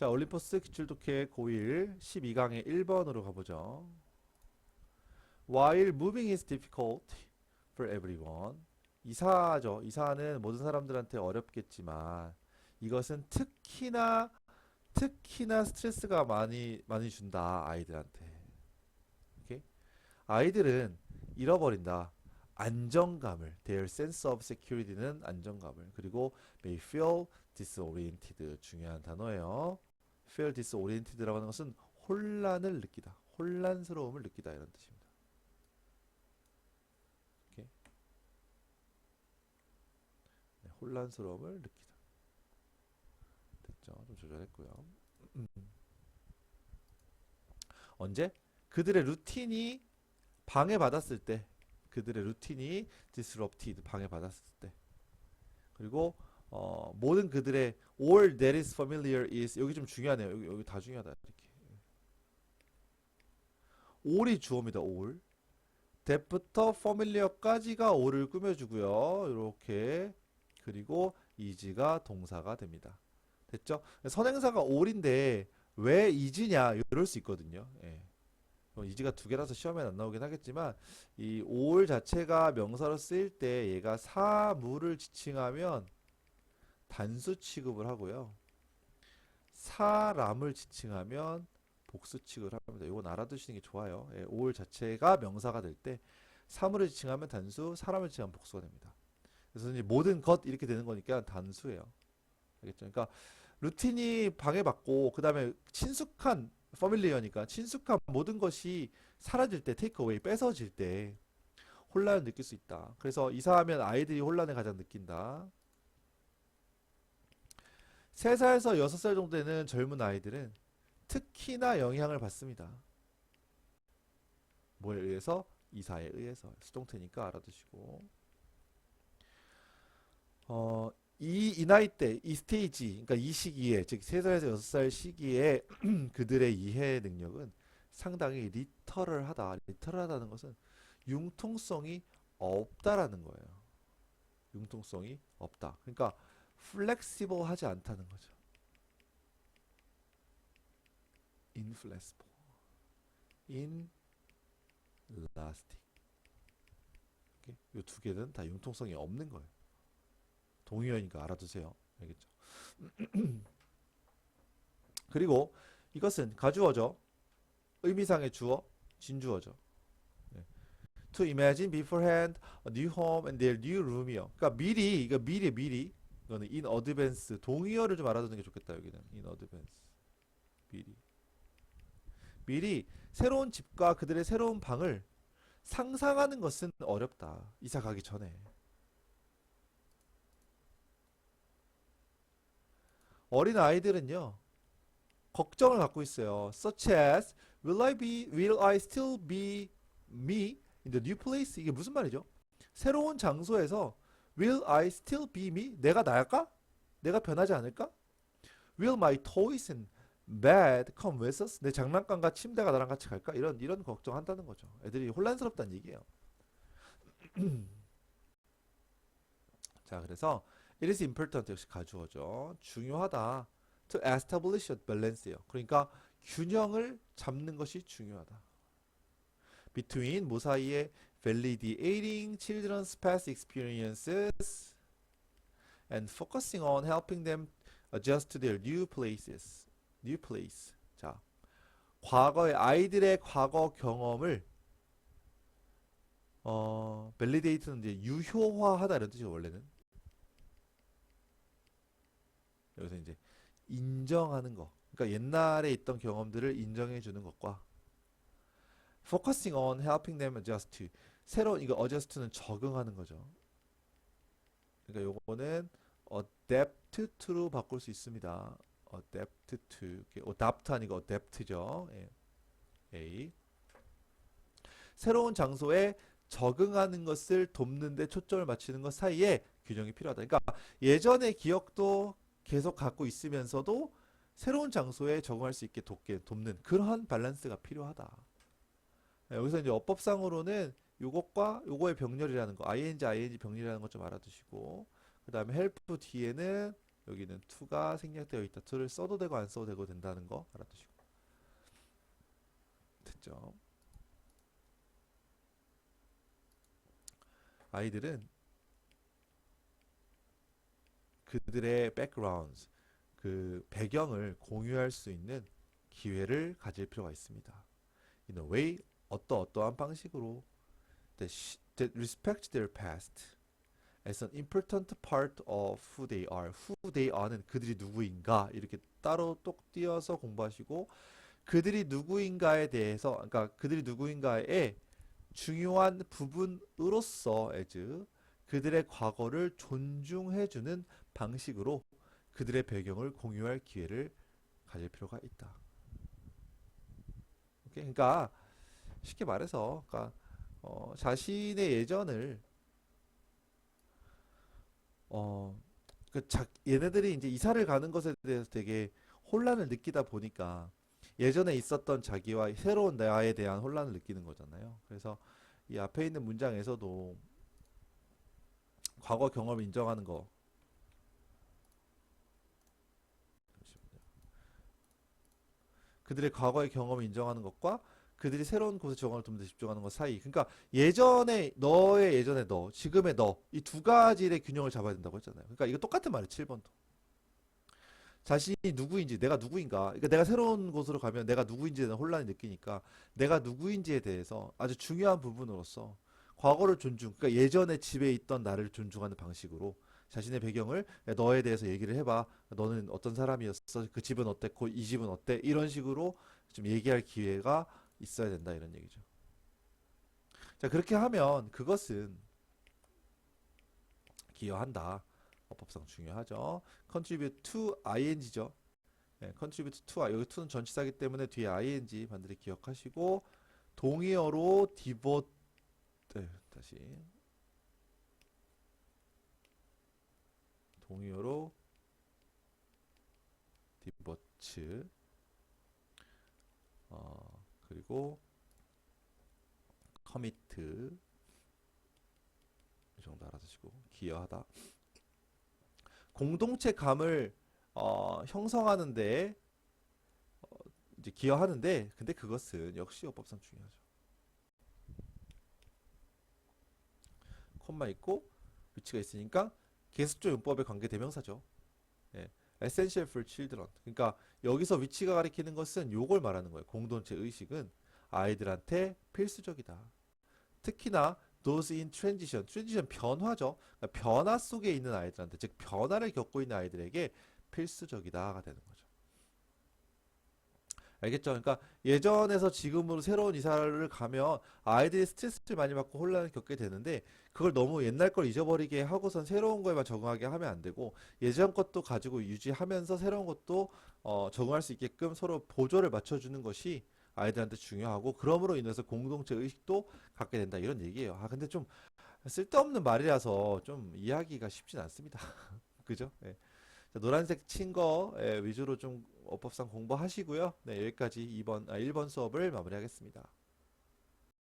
자, 올림포스 기출독해 고1 12강의 1번으로 가보죠. While moving is difficult for everyone. 이사죠. 이사는 모든 사람들한테 어렵겠지만 이것은 특히나 특히나 스트레스가 많이 많이 준다 아이들한테. 오케이? 아이들은 잃어버린다. 안정감을 their sense of security는 안정감을 그리고 may feel disoriented 중요한 단어예요. Feel disoriented라고 하는 것은 혼란을 느끼다. 혼란스러움을 느끼다 이런 뜻입니다. 네, 혼란스러움을 느끼다. 됐죠? 좀 조절했고요. 언제? 그들의 루틴이 방해받았을 때 그들의 루틴이 disrupted 방해받았을 때 그리고 어, 모든 그들의 all that is familiar is 여기 좀 중요하네요. 여기, 여기 다 중요하다 이렇게. all이 주어입니다. all. that부터 familiar까지가 all을 꾸며주고요. 이렇게 그리고 is가 동사가 됩니다. 됐죠? 선행사가 all인데 왜 is냐 이럴 수 있거든요. 예. 어, is가 두 개라서 시험에 안 나오긴 하겠지만 이 all 자체가 명사로 쓰일 때 얘가 사물을 지칭하면 단수 취급을 하고요. 사람을 지칭하면 복수 취급을 합니다. 이건 알아두시는 게 좋아요. 예, all 자체가 명사가 될 때 사물을 지칭하면 단수, 사람을 지칭하면 복수가 됩니다. 그래서 이제 모든 것 이렇게 되는 거니까 단수예요. 알겠죠? 그러니까 루틴이 방해받고 그 다음에 친숙한 퍼밀리어니까 친숙한 모든 것이 사라질 때 테이크어웨이 뺏어질 때 혼란을 느낄 수 있다. 그래서 이사하면 아이들이 혼란을 가장 느낀다. 3살에서 6살 정도 되는 젊은 아이들은 특히나 영향을 받습니다. 뭐에 의해서? 이사에 의해서. 수동태니까 알아두시고. 어, 이, 이 나이 때, 이 스테이지, 그러니까 이 시기에, 즉 3살에서 6살 시기에 그들의 이해 능력은 상당히 리터럴하다. 리터럴하다는 것은 융통성이 없다라는 거예요. 융통성이 없다. 그러니까 flexible 하지 않다는 거죠. inflexible, inelastic. 이두 개는 다 융통성이 없는 거예요. 동의어니까 알아두세요. 알겠죠? 그리고 이것은 가주어죠. 의미상의 주어, 진주어죠. 네. To imagine beforehand a new home and their new room이요. 그러니까 미리, 이거 미리 미리 이거는 in advance 동의어를 좀 알아두는 게 좋겠다 여기는 in advance 미리 미리 새로운 집과 그들의 새로운 방을 상상하는 것은 어렵다. 이사 가기 전에. 어린 아이들은요. 걱정을 갖고 있어요. Such as will I be will I still be me in the new place? 이게 무슨 말이죠? 새로운 장소에서 will I still be me? 내가 나일까? 내가 변하지 않을까? Will my toys and bed come with us? 내 장난감과 침대가 나랑 같이 갈까? 이런 이런 걱정한다는 거죠. 애들이 혼란스럽다는 얘기예요. 자, 그래서 it is important 역시 가주어죠. 중요하다. to establish a balance예요. 그러니까 균형을 잡는 것이 중요하다. between 무사이의 validating children's past experiences and focusing on helping them adjust to their new places. new place. 자, 과거의 아이들의 과거 경험을 어, validate는 이제 유효화하다 이런 뜻이에요, 원래는. 여기서 이제 인정하는 거. 그러니까 옛날에 있던 경험들을 인정해 주는 것과 focusing on helping them adjust to 새로운 이거 adjust는 적응하는 거죠. 그러니까 요거는 adapt to로 바꿀 수 있습니다. adapt to adapt 아니고 adapt죠. 예. A 새로운 장소에 적응하는 것을 돕는 데 초점을 맞추는 것 사이에 균형이 필요하다. 그러니까 예전의 기억도 계속 갖고 있으면서도 새로운 장소에 적응할 수 있게 돕게 돕는 그러한 밸런스가 필요하다. 네, 여기서 이제 어법상으로는 요것과 요거의 병렬이라는 거, ing, ing 병렬이라는 것 좀 알아두시고 그 다음에 help 뒤에는 여기는 to가 생략되어 있다. to를 써도 되고 안 써도 되고 된다는 거 알아두시고. 됐죠? 아이들은 그들의 backgrounds, 그 배경을 공유할 수 있는 기회를 가질 필요가 있습니다. In a way, 어떠어떠한 방식으로 that, sh- that respect their past as an important part of who they are. Who they are는 그들이 누구인가 이렇게 따로 똑 띄어서 공부하시고 그들이 누구인가에 대해서 그러니까 그들이 누구인가의 중요한 부분으로서 as 그들의 과거를 존중해 주는 방식으로 그들의 배경을 공유할 기회를 가질 필요가 있다. 오케이? 그러니까 쉽게 말해서 그러니까 어, 자신의 예전을 어, 그 자, 얘네들이 이제 이사를 가는 것에 대해서 되게 혼란을 느끼다 보니까 예전에 있었던 자기와 새로운 나에 대한 혼란을 느끼는 거잖아요. 그래서 이 앞에 있는 문장에서도 과거 경험을 인정하는 거. 그들의 과거의 경험을 인정하는 것과 그들이 새로운 곳에 적응을 좀더 집중하는 것 사이. 그러니까 예전에 너의 예전의 너, 지금의 너, 이 두 가지의 균형을 잡아야 된다고 했잖아요. 그러니까 이거 똑같은 말이에요. 7번도. 자신이 누구인지, 내가 누구인가. 그러니까 내가 새로운 곳으로 가면 내가 누구인지에 대한 혼란이 느끼니까 내가 누구인지에 대해서 아주 중요한 부분으로서 과거를 존중, 그러니까 예전에 집에 있던 나를 존중하는 방식으로 자신의 배경을 야, 너에 대해서 얘기를 해봐. 너는 어떤 사람이었어? 그 집은 어땠고 이 집은 어때? 이런 식으로 좀 얘기할 기회가 있어야 된다 이런 얘기죠. 자 그렇게 하면 그것은 기여한다. 어법상 중요하죠. contribute to ing죠. 네, contribute to 여기 to는 전치사기 때문에 뒤에 ing 반드시 기억하시고 동의어로 devote 네, 다시 동의어로 어, 그리고 commit 이 정도 알아두시고 기여하다 공동체 감을 어, 형성하는데 어, 이제 기여하는데 근데 그것은 역시 어법상 중요하죠. 콤마 있고 위치가 있으니까 계속적 용법의 관계 대명사죠. 예. Essential for children. 그러니까 여기서 위치가 가리키는 것은 요걸 말하는 거예요. 공동체 의식은 아이들한테 필수적이다. 특히나 those in transition. transition 변화죠. 그러니까 변화 속에 있는 아이들한테 즉 변화를 겪고 있는 아이들에게 필수적이다가 되는 거죠. 알겠죠? 그러니까 예전에서 지금으로 새로운 이사를 가면 아이들이 스트레스를 많이 받고 혼란을 겪게 되는데 그걸 너무 옛날 걸 잊어버리게 하고선 새로운 거에만 적응하게 하면 안 되고 예전 것도 가지고 유지하면서 새로운 것도 어, 적응할 수 있게끔 서로 보조를 맞춰주는 것이 아이들한테 중요하고 그럼으로 인해서 공동체 의식도 갖게 된다 이런 얘기예요. 아 근데 좀 쓸데없는 말이라서 좀 이해하기가 쉽진 않습니다. 그죠? 예. 자, 노란색 친 거 위주로 좀 어법상 공부하시고요. 네, 여기까지 2번 아 1번 수업을 마무리하겠습니다.